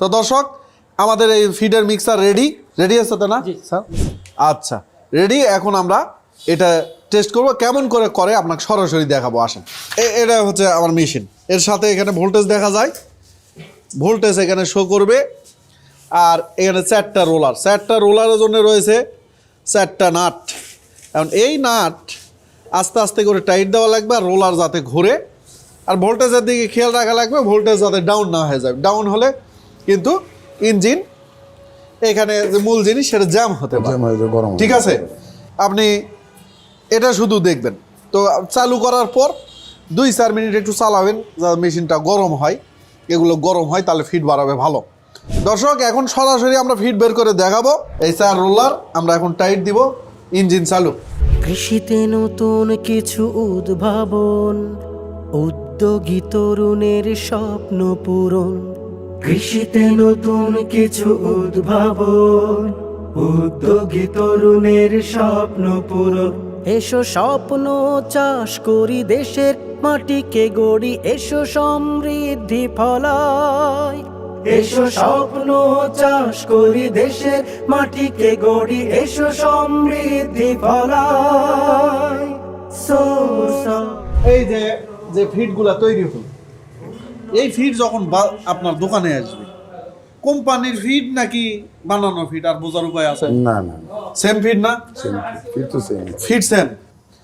তো দর্শক আমাদের এই ফিডের মিক্সার রেডি রেডি আছে তো না? স্যার? আচ্ছা রেডি এখন আমরা এটা টেস্ট করব। কেমন করে করে আপনাকে সরাসরি দেখাবো। আসেন। এ- এটা হচ্ছে আমার মেশিন এর সাথে এখানে ভোল্টেজ দেখা যায়। ভোল্টেজ এখানে শো করবে। আর এখানে চারটা রোলার চারটা রোলারের জন্য রয়েছে চারটা নাট। এখন এই নাট আস্তে আস্তে করে টাইট দেওয়া লাগবে আর রোলার যাতে ঘুরে। আর ভোল্টেজের দিকে খেয়াল রাখা লাগবে ভোল্টেজ যাতে ডাউন না হয়ে যায়। ডাউন হলে কিন্তু ইঞ্জিন এখানে যে মূল জিনিস সেটা জ্যাম হতে পারে। গরম ঠিক আছে? আপনি এটা শুধু দেখবেন। তো চালু করার পর দুই চার মিনিট একটু চালাবেন যাতে মেশিনটা গরম হয়। এগুলো গরম হয় তাহলে ফিট বাড়াবে ভালো। দর্শক এখন সরাসরি আমরা ফিট বের করে দেখাবো। এই চার রোলার আমরা এখন টাইট দিব ইঞ্জিন চালু। কৃষিতে নতুন কিছু উদ্ভাবন উদ্যোগী তরুণের স্বপ্ন পূরণ। কৃষিতে নতুন কিছু উদ্ভাবন উদ্যোগী তরুণের স্বপ্ন পূরণ। এসো স্বপ্ন চাষ করি দেশের মাটিকে গড়ি এসো সমৃদ্ধি ফলায় এসো স্বপ্ন চাষ করি দেশের মাটিকে গড়ি এসো সমৃদ্ধি ফলায় এই যে যে ফিটগুলা তৈরি হল এই ফিড যখন আপনার দোকানে আসবে। কোম্পানির ফিড নাকি বানানো ফিড আর বোঝার উপায় আছে? না না সেম ফিড না? ফিড তো সেম ফিড সেম